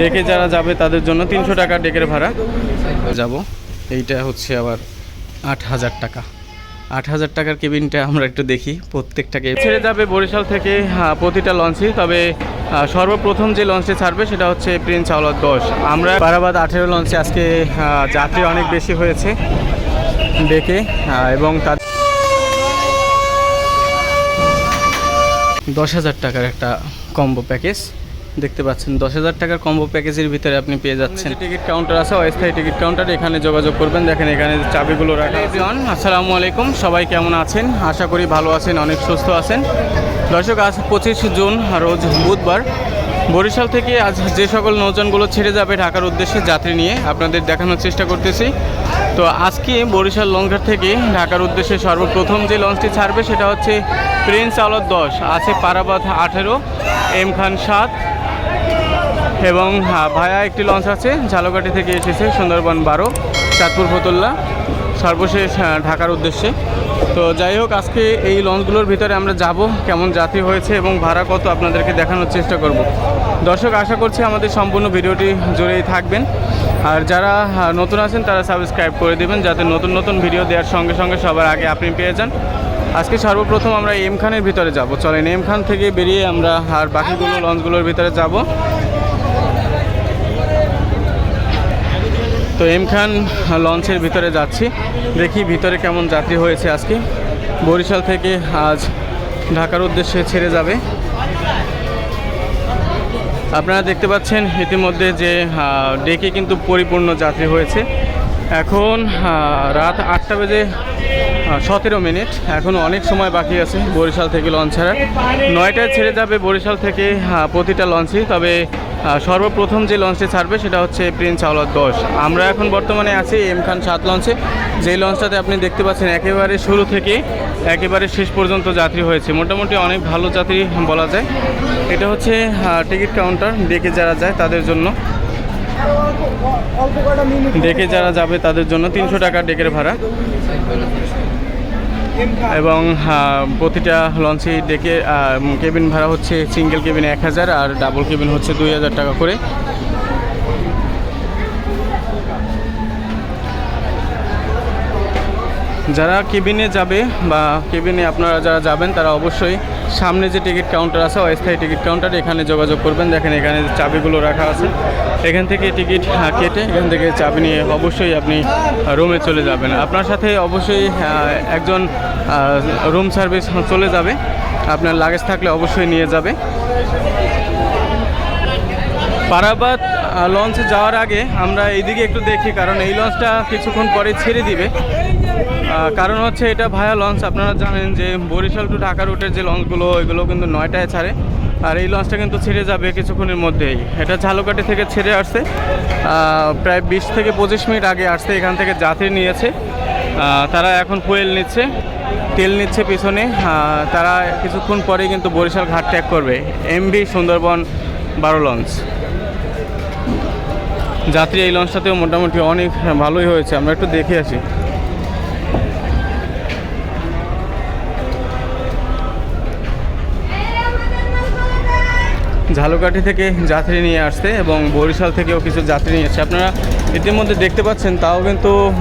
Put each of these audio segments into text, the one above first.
ডেকে যারা যাবে তাদের জন্য তিনশো টাকা ডেকের ভাড়া। যাব। এইটা হচ্ছে আবার আট হাজার টাকা। আট হাজার টাকার কেবিনটা আমরা একটু দেখি প্রত্যেকটাকে ছেড়ে যাবে বরিশাল থেকে প্রতিটা লঞ্চই তবে সর্বপ্রথম যে লঞ্চটি ছাড়বে সেটা হচ্ছে প্রিন্স আওলাদ দশ আমরা বারাবাদ আঠেরো লঞ্চে আজকে যাত্রী অনেক বেশি হয়েছে ডেকে এবং তার দশ হাজার টাকার একটা কম্বো প্যাকেজ দেখতে পাচ্ছেন। দশ হাজার টাকার কম্বো প্যাকেজের ভিতরে আপনি পেয়ে যাচ্ছেন। টিকিট কাউন্টার আছে অস্থায়ী টিকিট কাউন্টার এখানে যোগাযোগ করবেন। দেখেন এখানে চাবিগুলো রাখা আসসালামু আলাইকুম। সবাই কেমন আছেন? আশা করি ভালো আছেন অনেক সুস্থ আছেন। দর্শক আজ পঁচিশ জুন রোজ বুধবার। বরিশাল থেকে আজ যে সকল নৌযানগুলো ছেড়ে যাবে ঢাকার উদ্দেশ্যে যাত্রী নিয়ে আপনাদের দেখানোর চেষ্টা করতেছি। তো আজকে বরিশাল লঞ্চঘাট থেকে ঢাকার উদ্দেশ্যে সর্বপ্রথম যে লঞ্চটি ছাড়বে সেটা হচ্ছে প্রিন্স আওলাদ দশ। আছে পারাবাদ আঠেরো এম খান সাত এবং ভায়া একটি লঞ্চ আছে, ঝালকাঠি থেকে এসেছে সুন্দরবন বারো, চাঁদপুর ফতুল্লা। সর্বশেষ ঢাকার উদ্দেশ্যে। তো যাই হোক, আজকে এই লঞ্চগুলোর ভিতরে আমরা যাব, কেমন যাত্রী হয়েছে এবং ভাড়া কত আপনাদেরকে দেখানোর চেষ্টা করব। দর্শক, আশা করছি আমাদের সম্পূর্ণ ভিডিওটি জুড়েই থাকবেন। আর যারা নতুন আছেন, তারা সাবস্ক্রাইব করে দেবেন, যাতে নতুন নতুন ভিডিও দেওয়ার সঙ্গে সঙ্গে সবার আগে আপনি পেয়ে যান। আজকে সর্বপ্রথম আমরা এম খানের ভিতরে যাব। চলেন এম খান থেকে বেরিয়ে আমরা আর বাকিগুলো লঞ্চগুলোর ভিতরে যাব। তো এম খান লঞ্চের ভিতরে যাচ্ছি। দেখি ভিতরে কেমন যাত্রী হয়েছে আজকে। বরিশাল থেকে আজ ঢাকার উদ্দেশ্যে ছেড়ে যাবে। আপনারা দেখতে পাচ্ছেন ইতিমধ্যে যে ডেকে কিন্তু পরিপূর্ণ যাত্রী হয়েছে। এখন রাত আটটা বেজে সতেরো মিনিট। এখন অনেক সময় বাকি আছে বরিশাল থেকে লঞ্চ ছাড়া নয়টায় ছেড়ে যাবে বরিশাল থেকে প্রতিটা লঞ্চই। তবে সর্বপ্রথম যে লঞ্চটি ছাড়বে সেটা হচ্ছে প্রিন্স আওলাদ দশ। আমরা এখন বর্তমানে আছি এম খান সাত লঞ্চে। যেই লঞ্চটাতে আপনি দেখতে পাচ্ছেন একেবারে শুরু থেকে একেবারে শেষ পর্যন্ত যাত্রী হয়েছে। মোটামুটি অনেক ভালো যাত্রী বলা যায়। এটা হচ্ছে টিকিট কাউন্টার। ডেকে যারা যায় তাদের জন্য। ডেকে যারা যাবে তাদের জন্য তিনশো টাকা ডেকের ভাড়া। এবং প্রতিটা লঞ্চে ডেকে কেবিন ভাড়া হচ্ছে সিঙ্গেল কেবিন এক হাজার আর ডাবল কেবিন হচ্ছে দুই হাজার টাকা করে। যারা কেবিনে যাবে বা কেবিনে আপনারা যারা যাবেন, তারা অবশ্যই সামনে যে টিকিট কাউন্টার আছে, অস্থায়ী টিকিট কাউন্টার, এখানে যোগাযোগ করবেন। দেখেন, এখানে চাবিগুলো রাখা আছে, এখান থেকে টিকিট কেটে এখান থেকে চাবি নিয়ে অবশ্যই আপনি রুমে চলে যাবেন। আপনার সাথে অবশ্যই একজন রুম সার্ভিস চলে যাবে। আপনার লাগেজ থাকলে অবশ্যই নিয়ে যাবে। পারাবাদ লঞ্চে যাওয়ার আগে আমরা এইদিকে একটু দেখি, কারণ এই লঞ্চটা কিছুক্ষণ পরে ছেড়ে দিবে। কারণ হচ্ছে এটা ভায়া লঞ্চ আপনারা জানেন যে বরিশাল টু ঢাকা রুটের যে লঞ্চগুলো ওইগুলো কিন্তু নয়টায় ছাড়ে। আর এই লঞ্চটা কিন্তু ছেড়ে যাবে কিছুক্ষণের মধ্যেই। এটা ঝালকাঠি থেকে ছেড়ে আসছে। প্রায় বিশ থেকে পঁচিশ মিনিট আগে আসছে, এখান থেকে যাত্রী নিয়েছে। তারা এখন ফুয়েল নিচ্ছে, তেল নিচ্ছে পিছনে। তারা কিছুক্ষণ পরেই কিন্তু বরিশাল ঘাট ত্যাগ করবে। এমবি সুন্দরবন বারো লঞ্চ যাত্রী এই লঞ্চটাতেও মোটামুটি অনেক ভালোই হয়েছে। আমরা একটু দেখে আসি। ঝালকাঠি থেকে যাত্রী নিয়ে আসছে এবং বরিশাল থেকেও কিছু যাত্রী নিয়ে আসছে আপনারা ইতিমধ্যে দেখতে পাচ্ছেন, তাও কিন্তু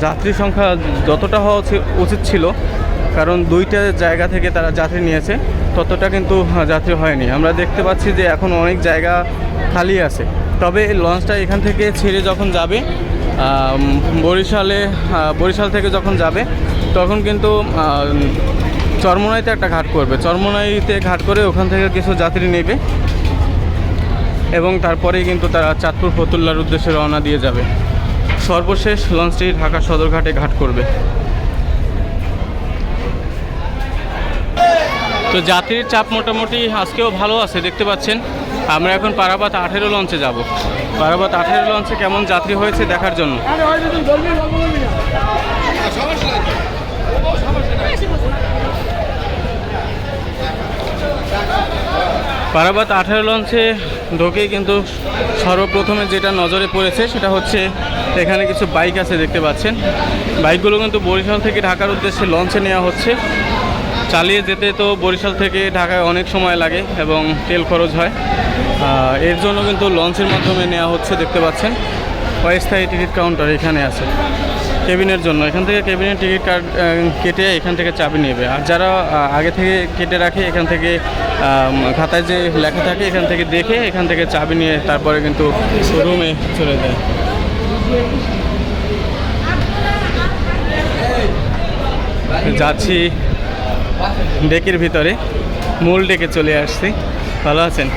যাত্রী সংখ্যা যতটা হওয়া উচি- উচিত ছিল, কারণ দুইটা জায়গা থেকে তারা যাত্রী নিয়েছে, ততটা কিন্তু যাত্রী হয়নি। আমরা দেখতে পাচ্ছি যে এখন অনেক জায়গা খালি আছে। তবে লঞ্চটা এখান থেকে ছেড়ে যখন যাবে বরিশালে বরিশাল থেকে যখন যাবে, তখন কিন্তু চরমনাইতে একটা ঘাট করবে চরমনাইতে ঘাট করে ওখান থেকে কিছু যাত্রী নেবে এবং তারপরেই কিন্তু তারা চাঁদপুর ফতুল্লার উদ্দেশ্যে রওনা দিয়ে যাবে। সর্বশেষ লঞ্চটি ঢাকা সদরঘাটে ঘাট করবে। তো যাত্রীর চাপ মোটামুটি আজকেও ভালো আছে, দেখতে পাচ্ছেন। আমরা এখন পারাবাত আঠেরো লঞ্চে যাব। পারাবাত আঠেরো লঞ্চে কেমন যাত্রী হয়েছে দেখার জন্য? পারাবাত আঠেরো লঞ্চে ঢোকেই কিন্তু সর্বপ্রথমে যেটা নজরে পড়েছে সেটা হচ্ছে এখানে কিছু বাইক আছে দেখতে পাচ্ছেন। বাইকগুলো কিন্তু বরিশাল থেকে ঢাকার উদ্দেশ্যে লঞ্চে নেওয়া হচ্ছে। চালিয়ে যেতে তো বরিশাল থেকে ঢাকায় অনেক সময় লাগে এবং তেল খরচ হয়। এর জন্য কিন্তু লঞ্চের মাধ্যমে নেওয়া হচ্ছে, দেখতে পাচ্ছেন। অস্থায়ী টিকিট কাউন্টার এখানে আছে। কেবিনের জন্য। এখান থেকে কেবিনের টিকিট কার্ড কেটে এখান থেকে চাবি নেবে। আর যারা আগে থেকে কেটে রাখে, এখান থেকে খাতায় যে লেখা থাকে, এখান থেকে দেখে এখান থেকে চাবি নিয়ে তারপরে কিন্তু রুমে চলে যায়। যাচ্ছি। ডেকের ভিতরে, মূল ডেকে চলে আসছি। ভালো আছেন?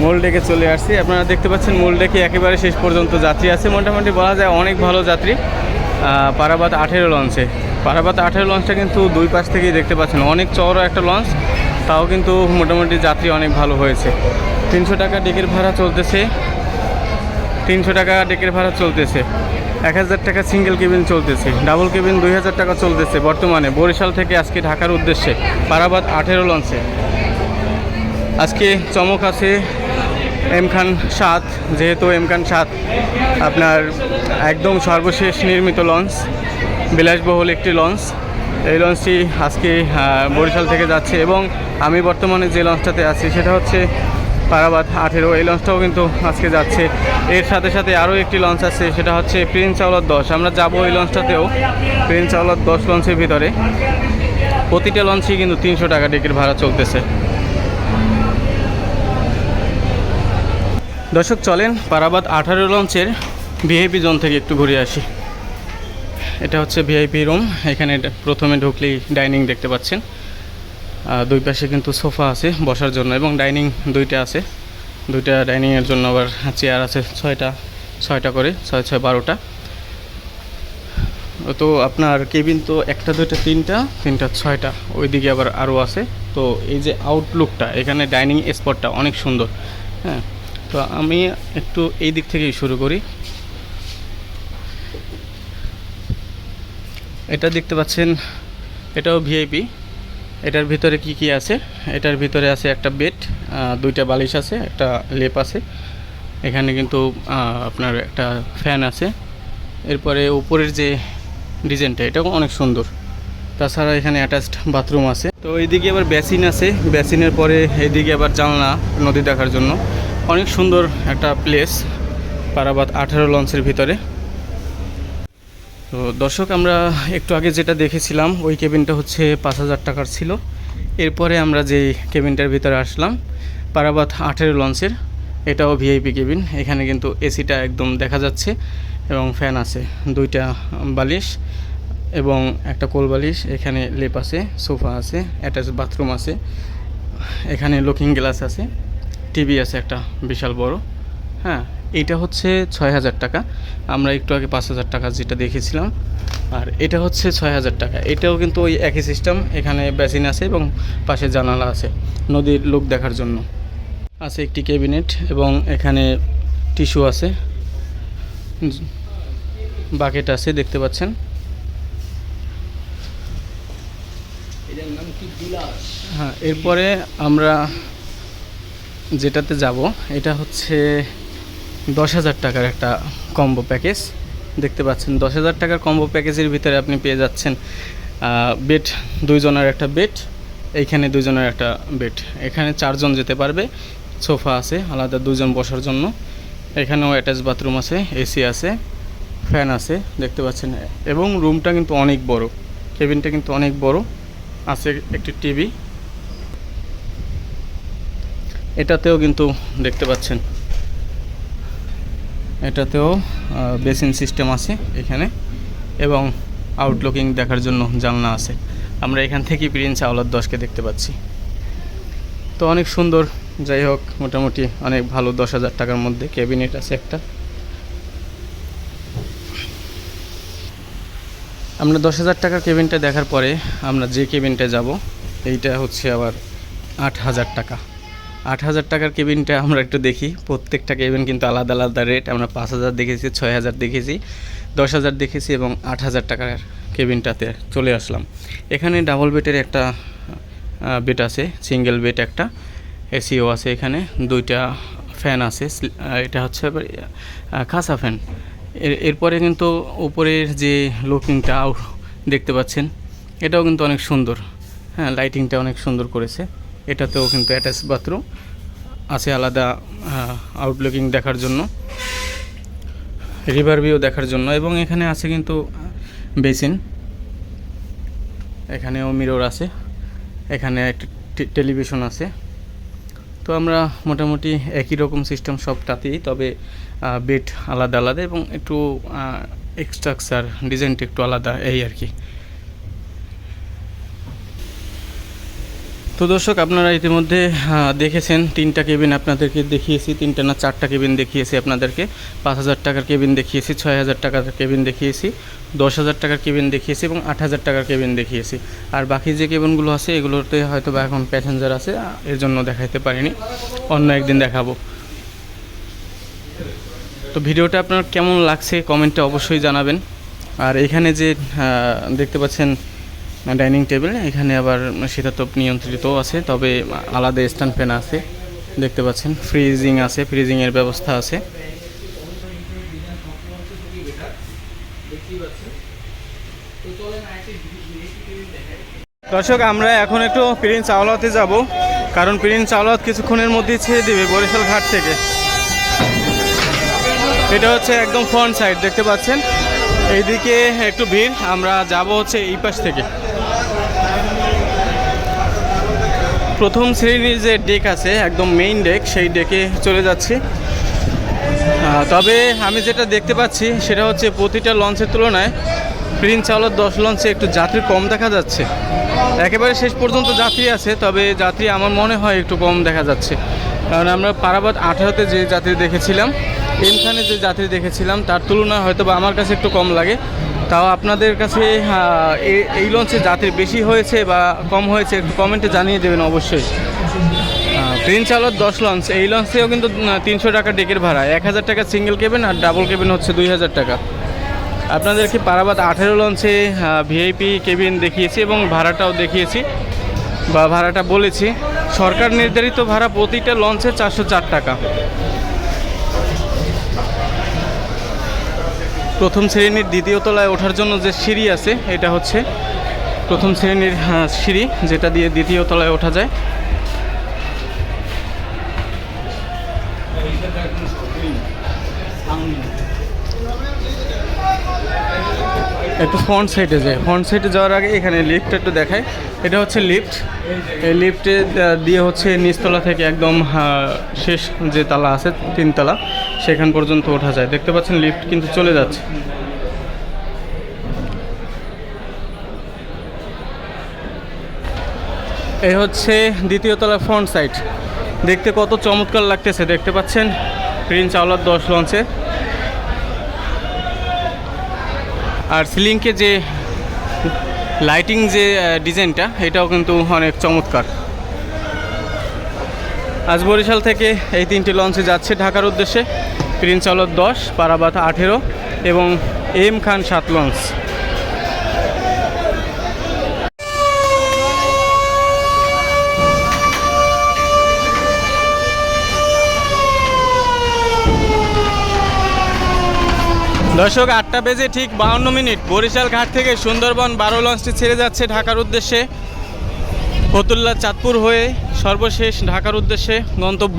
মূল ডেকে চলে আসছি। আপনারা দেখতে পাচ্ছেন, মূল ডেকে একেবারে শেষ পর্যন্ত যাত্রী আছে। মোটামুটি বলা যায় অনেক ভালো যাত্রী। পারাবাত আঠেরো লঞ্চে। পারাবাত আঠেরো লঞ্চটা কিন্তু দুই পাশ থেকেই দেখতে পাচ্ছেন। অনেক চওড়া একটা লঞ্চ, তাও কিন্তু মোটামুটি যাত্রী অনেক ভালো হয়েছে। তিনশো টাকা ডেকের ভাড়া চলতেছে। তিনশো টাকা ডেকের ভাড়া চলতেছে। এক হাজার টাকা সিঙ্গেল কেবিন চলতেছে। ডাবল কেবিন দুই হাজার টাকা চলতেছে বর্তমানে। বরিশাল থেকে আজকে ঢাকার উদ্দেশ্যে পারাবাদ আঠেরো লঞ্চে আজকে চমক আছে এম খান সাত, যেহেতু এম খান সাত আপনার একদম সর্বশেষ নির্মিত লঞ্চ বিলাসবহুল একটি লঞ্চ এই লঞ্চটি আজকে বরিশাল থেকে যাচ্ছে এবং আমি বর্তমানে যে লঞ্চটাতে আছি সেটা হচ্ছে পারাবাদ আঠেরো, এই লঞ্চটাও কিন্তু আজকে যাচ্ছে। এর সাথে সাথে আরও একটি লঞ্চ আছে, সেটা হচ্ছে প্রিন্স আওলাদ দশ। আমরা যাব এই লঞ্চটাতেও, প্রিন্স আওলাদ দশ লঞ্চের ভিতরে। প্রতিটা লঞ্চই কিন্তু তিনশো টাকা টিকিট ভাড়া চলতেছে। দর্শক, চলেন পারাবাদ আঠারো লঞ্চের ভিআইপি জোন থেকে একটু ঘুরে আসি। এটা হচ্ছে ভিআইপি রুম, এখানে প্রথমে ঢুকলেই ডাইনিং দেখতে পাচ্ছেন। দুই পাশে কিন্তু সোফা আছে বসার জন্য এবং ডাইনিং দুইটা আছে। দুইটা ডাইনিংয়ের জন্য আবার চেয়ার আছে ছয়টা ছয়টা করে, ছয় ছয়, বারোটা। তো আপনার কেবিন তো একটা, দুইটা, তিনটা তিনটা, ছয়টা, ওইদিকে আবার আরও আছে। তো এই যে আউটলুকটা এখানে ডাইনিং স্পটটা অনেক সুন্দর হ্যাঁ। তো আমি একটু এই দিক থেকেই শুরু করি। এটা দেখতে পাচ্ছেন, এটাও ভিআইপি এটার ভিতরে কি কি আছে? এটার ভিতরে আছে একটা বেড দুইটা বালিশ আছে, একটা লেপ আছে। এখানে কিন্তু আপনার একটা ফ্যান আছে। এরপরে উপরের যে ডিজাইনটা, এটাও অনেক সুন্দর। তাছাড়া এখানে অ্যাটাচড বাথরুম আছে। তো এইদিকে আবার বেসিন আছে। বেসিনের পরে এইদিকে আবার জানলা নদী দেখার জন্য। অনেক সুন্দর একটা প্লেস। পারাবাদ আঠারো লঞ্চের ভিতরে। তো দর্শক, আমরা একটু আগে যেটা দেখেছিলাম, ওই কেবিনটা হচ্ছে পাঁচ হাজার টাকার ছিল। এরপরে আমরা যে কেবিনটার ভিতরে আসলাম, পারাবাত আঠেরো লঞ্চের, এটাও ভিআইপি কেবিন। এখানে কিন্তু এসিটা একদম দেখা যাচ্ছে এবং ফ্যান আছে, দুইটা বালিশ এবং একটা কোল বালিশ, এখানে লেপ আছে, সোফা আছে অ্যাটাচ বাথরুম আছে, এখানে লুকিং গ্লাস আছে, টিভি আছে একটা বিশাল বড় হ্যাঁ এইটা হচ্ছে ছয় হাজার টাকা। আমরা একটু আগে পাঁচ হাজার টাকা যেটা দেখেছিলাম। আর এটা হচ্ছে ছয় হাজার টাকা। এটাও কিন্তু ওই একই সিস্টেম এখানে বেসিন আছে এবং পাশে জানালা আছে নদীর লোক দেখার জন্য। আছে একটি ক্যাবিনেট এবং এখানে টিস্যু আছে। বাকেট আছে দেখতে পাচ্ছেন। হ্যাঁ এরপরে আমরা যেটাতে যাব এটা হচ্ছে দশ হাজার টাকার একটা কম্বো প্যাকেজ দেখতে পাচ্ছেন, দশ হাজার টাকার কম্বো প্যাকেজের ভিতরে আপনি পেয়ে যাচ্ছেন বেড দুইজনের একটা বেড এইখানে দুইজনের একটা বেড এখানে চারজন যেতে পারবে, সোফা আছে, আলাদা দুজন বসার জন্য। এখানেও অ্যাটাচ বাথরুম আছে এসি আছে ফ্যান আছে, দেখতে পাচ্ছেন। এবং রুমটা কিন্তু অনেক বড় কেবিনটা কিন্তু অনেক বড়, আছে একটি টিভি এটাতেও কিন্তু দেখতে পাচ্ছেন এটাতেও বেসিন সিস্টেম আছে এখানে এবং আউটলুকিং দেখার জন্য জানলা আছে। আমরা এখান থেকেই প্রিন্স আওলাদ দশকে দেখতে পাচ্ছি। তো অনেক সুন্দর, যাই হোক, মোটামুটি অনেক ভালো, দশ হাজার টাকার মধ্যে ক্যাবিনেট আছে একটা। আমরা দশ হাজার টাকার কেবিনটা দেখার পরে আমরা যে কেবিনটা যাব, এইটা হচ্ছে আবার আট হাজার টাকা। আট হাজার টাকার কেবিনটা আমরা একটু দেখি। প্রত্যেকটা কেবিন কিন্তু আলাদা আলাদা রেট। আমরা পাঁচ হাজার দেখেছি, ছয় হাজার দেখেছি, দশ হাজার দেখেছি এবং আট হাজার টাকার কেবিনটাতে চলে আসলাম। এখানে ডাবল বেডের একটা বেড আছে, সিঙ্গেল বেড একটা, এসিও আছে এখানে, দুইটা ফ্যান আছে এটা হচ্ছে খাসা ফ্যান। এর, এরপরে কিন্তু উপরের যে লুকিংটা দেখতে পাচ্ছেন, এটাও কিন্তু অনেক সুন্দর। হ্যাঁ লাইটিংটা অনেক সুন্দর করেছে। এটাতেও কিন্তু অ্যাটাচ বাথরুম আছে আলাদা আউটলুকিং দেখার জন্য রিভার ভিউ দেখার জন্য এবং এখানে আছে কিন্তু বেসিন এখানেও মিরর আছে, এখানে একটা টেলিভিশন আছে। তো আমরা মোটামুটি একই রকম সিস্টেম সবটাতেই, তবে বেড আলাদা আলাদা এবং একটু এক্সট্রাকচার ডিজাইনটা একটু আলাদা এই আর কি। তো দর্শক, আপনারা ইতিমধ্যে দেখেছেন, তিনটা কেবিন আপনাদেরকে দেখিয়েছি, তিনটা না চারটা কেবিন দেখিয়েছি আপনাদেরকে। পাঁচ হাজার টাকার কেবিন দেখিয়েছি, ছয় হাজার টাকার কেবিন দেখিয়েছি, দশ হাজার টাকার কেবিন দেখিয়েছি এবং আট হাজার টাকার কেবিন দেখিয়েছি। আর বাকি যে কেবিনগুলো আছে, এগুলোতে হয়তো বা এখন প্যাসেঞ্জার আছে এর জন্য দেখাইতে পারিনি। অন্য একদিন দেখাবো। তো ভিডিওটা আপনার কেমন লাগছে, কমেন্টে অবশ্যই জানাবেন। আর এখানে যে দেখতে পাচ্ছেন ডাইনিং টেবিল এখানে আবার শীতাতপ নিয়ন্ত্রিতও আছে, তবে আলাদা স্ট্যান্ড ফ্যান আছে, দেখতে পাচ্ছেন। ফ্রিজিং আছে, ফ্রিজিংয়ের ব্যবস্থা আছে। দর্শক, আমরা এখন একটু প্রিন্স আওলাতে যাব, কারণ প্রিন্স আওলাত কিছুক্ষণের মধ্যেই ছেড়ে দেবে বরিশাল ঘাট থেকে। এটা হচ্ছে একদম ফ্রন্ট সাইড দেখতে পাচ্ছেন? এইদিকে একটু ভিড়, আমরা যাব হচ্ছে এই পাশ থেকে। প্রথম শ্রেণির যে ডেক আছে, একদম মেইন ডেক সেই ডেকে চলে যাচ্ছি। তবে আমি যেটা দেখতে পাচ্ছি, সেটা হচ্ছে প্রতিটা লঞ্চের তুলনায় প্রিন্স চাওলার দশ লঞ্চে একটু যাত্রী কম দেখা যাচ্ছে। একেবারে শেষ পর্যন্ত যাত্রী আছে, তবে যাত্রী আমার মনে হয় একটু কম দেখা যাচ্ছে। কারণ আমরা পারাবাদ আঠারোতে যে যাত্রী দেখেছিলাম এমখানে যে যাত্রী দেখেছিলাম, তার তুলনায় হয়তো বা আমার কাছে একটু কম লাগে। তাও আপনাদের কাছে এই লঞ্চে যাত্রী বেশি হয়েছে বা কম হয়েছে একটু কমেন্টে জানিয়ে দেবেন অবশ্যই। প্রিন্স আলোর দশ লঞ্চ, এই লঞ্চেও কিন্তু তিনশো টাকা ডেকের ভাড়া। এক হাজার টাকা সিঙ্গেল কেবিন আর ডাবল কেবিন হচ্ছে দুই হাজার টাকা। আপনাদেরকে পারাবাদ আঠেরো লঞ্চে ভিআইপি কেবিন দেখিয়েছি এবং ভাড়াটাও দেখিয়েছি বা ভাড়াটা বলেছি। সরকার নির্ধারিত ভাড়া প্রতিটা লঞ্চে চারশো চার টাকা। প্রথম শ্রেণির দ্বিতীয় তলায় ওঠার জন্য যে সিঁড়ি আছে, এটা হচ্ছে প্রথম শ্রেণির সিঁড়ি, যেটা দিয়ে দ্বিতীয় তলায় ওঠা যায়। একটু ফ্রন্ট সাইডে যায় ফ্রন্ট সাইডে যাওয়ার আগে এখানে লিফট একটু দেখায় এটা হচ্ছে লিফট এই লিফটে দিয়ে হচ্ছে নিচতলা থেকে একদম শেষ যে তালা আছে, তিনতলা, সেখান পর্যন্ত ওঠা যায়। দেখতে পাচ্ছেন লিফট কিন্তু চলে যাচ্ছে। এই হচ্ছে দ্বিতীয় তলা ফ্রন্ট সাইড দেখতে কত চমৎকার লাগতেছে। দেখতে পাচ্ছেন? প্রিন্স আওলার দশ লঞ্চে আর সিলিংকে যে লাইটিং যে ডিজাইনটা এটাও কিন্তু অনেক চমৎকার। আজ বরিশাল থেকে এই তিনটি লঞ্চে যাচ্ছে ঢাকার উদ্দেশ্যে। প্রিন্স আওলার দশ পারাবাত আঠেরো এবং এম খান সাত লঞ্চ দর্শক, আটটা বেজে ঠিক বাউন্ন মিনিট। বরিশাল ঘাট থেকে সুন্দরবন বারো লঞ্চটি ছেড়ে যাচ্ছে ঢাকার উদ্দেশ্যে। ফতুল্লা চাঁদপুর হয়ে সর্বশেষ ঢাকার উদ্দেশ্যে গন্তব্য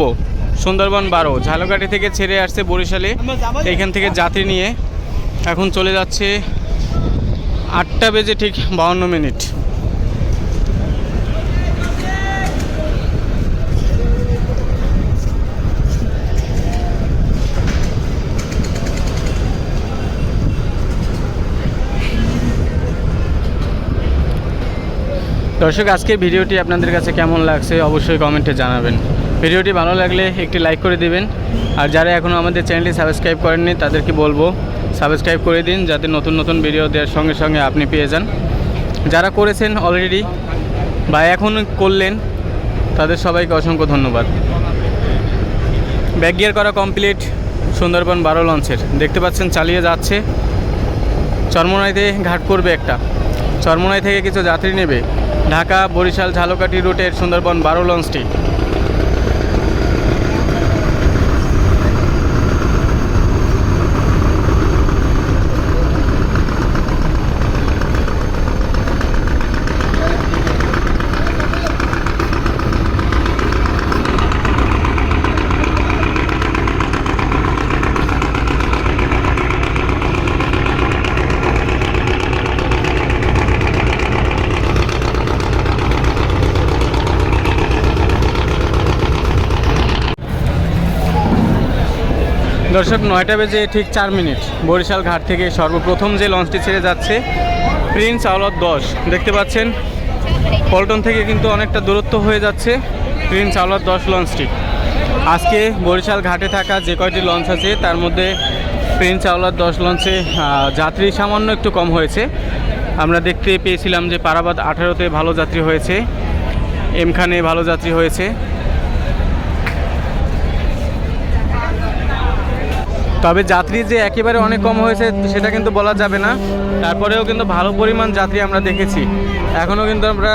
সুন্দরবন বারো। ঝালকাঠি থেকে ছেড়ে আসছে বরিশালে। এখান থেকে যাত্রী নিয়ে এখন চলে যাচ্ছে আটটা বেজে ঠিক বাউন্ন মিনিট। দর্শক, আজকের ভিডিওটি আপনাদের কাছে কেমন লাগছে অবশ্যই কমেন্টে জানাবেন। ভিডিওটি ভালো লাগলে একটি লাইক করে দিবেন। আর যারা এখনও আমাদের চ্যানেলটি সাবস্ক্রাইব করেননি, তাদেরকে বলব, সাবস্ক্রাইব করে দিন যাতে নতুন নতুন ভিডিও দেওয়ার সঙ্গে সঙ্গে আপনি পেয়ে যান। যারা করেছেন অলরেডি বা এখন করলেন, তাদের সবাইকে অসংখ্য ধন্যবাদ। ব্যাক গিয়ার করা কমপ্লিট সুন্দরবন বারো লঞ্চের। দেখতে পাচ্ছেন, চালিয়ে যাচ্ছে। চরমনাইতে ঘাট করবে একটা। চরমনাই থেকে কিছু যাত্রী নেবে। ঢাকা বরিশাল ঝালকাঠি রুটের সুন্দরবন বারো লঞ্চটি। দর্শক, নয়টা বেজে ঠিক চার মিনিট। বরিশাল ঘাট থেকে সর্বপ্রথম যে লঞ্চটি ছেড়ে যাচ্ছে, প্রিন্স আওলাদ দশ। দেখতে পাচ্ছেন, পল্টন থেকে কিন্তু অনেকটা দূরত্ব হয়ে যাচ্ছে প্রিন্স আওলাদ দশ লঞ্চটি। আজকে বরিশাল ঘাটে থাকা যে কয়টি লঞ্চ আছে, তার মধ্যে প্রিন্স আওলাদ দশ লঞ্চে যাত্রী সামান্য একটু কম হয়েছে। আমরা দেখতে পেয়েছিলাম যে পারাবাদ আঠারোতে ভালো যাত্রী হয়েছে, এমখানে ভালো যাত্রী হয়েছে। তবে যাত্রী যে একেবারে অনেক কম হয়েছে, সেটা কিন্তু বলা যাবে না। তারপরেও কিন্তু ভালো পরিমাণ যাত্রী আমরা দেখেছি। এখনও কিন্তু আমরা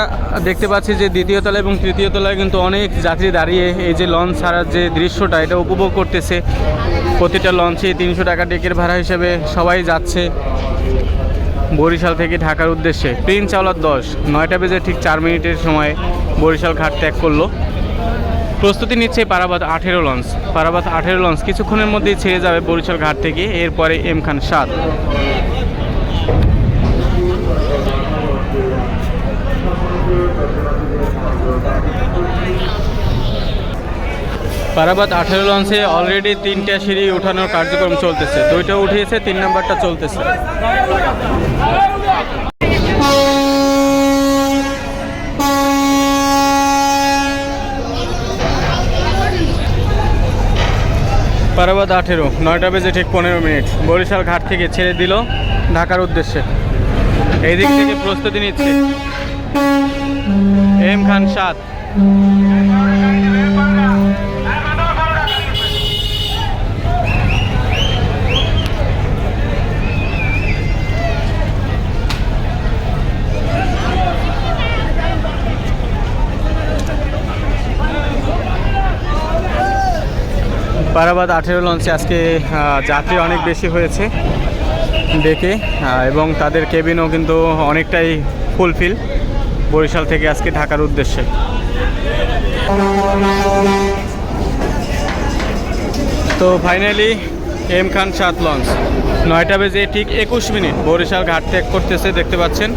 দেখতে পাচ্ছি যে দ্বিতীয় তলা এবং তৃতীয় তলায় কিন্তু অনেক যাত্রী দাঁড়িয়ে এই যে লঞ্চ ছাড়ার যে দৃশ্যটা, এটা উপভোগ করতেছে। প্রতিটা লঞ্চে তিনশো টাকা টিকিট ভাড়া হিসেবে সবাই যাচ্ছে। বরিশাল থেকে ঢাকার উদ্দেশ্যে। প্রিন্স আওলাদ দশ, নয়টা বেজে ঠিক চার মিনিটের সময় বরিশাল ঘাট ত্যাগ করল। প্রস্তুতি নিচ্ছে পারাবাদ আঠেরো লঞ্চ। পারাবাদ আঠেরো লঞ্চ কিছুক্ষণের মধ্যেই ছেড়ে যাবে বরিশাল ঘাট থেকে, এরপরে এম খান সাত পারাবাদ আঠেরো লঞ্চে অলরেডি তিনটা সিঁড়ি উঠানোর কার্যক্রম চলতেছে। দুইটা উঠিয়েছে, তিন নাম্বারটা চলতেছে। পারাবাদ আঠেরো, নয়টা বেজে ঠিক পনেরো মিনিট। বরিশাল ঘাট থেকে ছেড়ে দিল ঢাকার উদ্দেশ্যে। এই দিক থেকে প্রস্তুতি নিচ্ছে। এম খান সাত। পারাবাদ আঠেরো লঞ্চে আজকে যাত্রী অনেক বেশি হয়েছে আহ, এবং তাদের কেবিনও কিন্তু অনেকটাই ফুলফিল বরিশাল থেকে আজকে ঢাকার উদ্দেশ্যে। তো ফাইনালি এম খান সাত লঞ্চ। নয়টা বেজে ঠিক একুশ মিনিট বরিশাল ঘাট ত্যাগ করতেছে দেখতে পাচ্ছেন।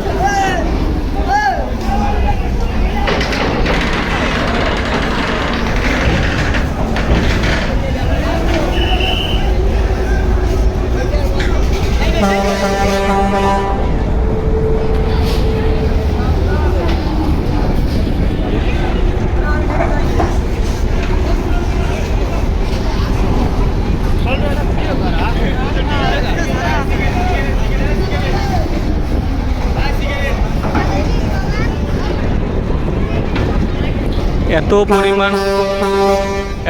এত পরিমাণ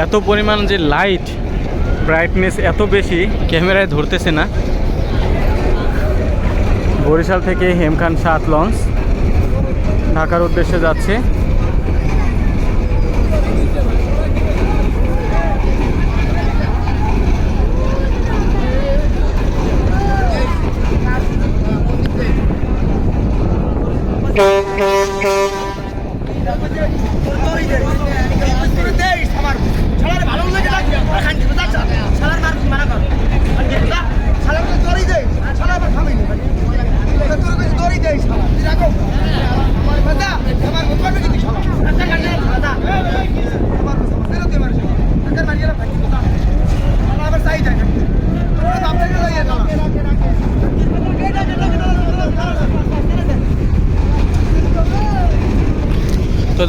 এত পরিমাণ যে লাইট ব্রাইটনেস এত বেশি, ক্যামেরায় ধরতেছে না। বরিশাল থেকে হেমখান সাত লঞ্চ ঢাকার উদ্দেশ্যে যাচ্ছে।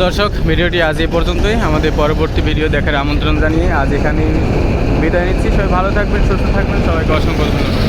দর্শক, ভিডিওটি আজ এই পর্যন্তই। আমাদের পরবর্তী ভিডিও দেখার আমন্ত্রণ জানিয়ে আজ এখানে বিদায় নিচ্ছি। সবাই ভালো থাকবেন, সুস্থ থাকবেন। সবাইকে অসংখ্য ধন্যবাদ।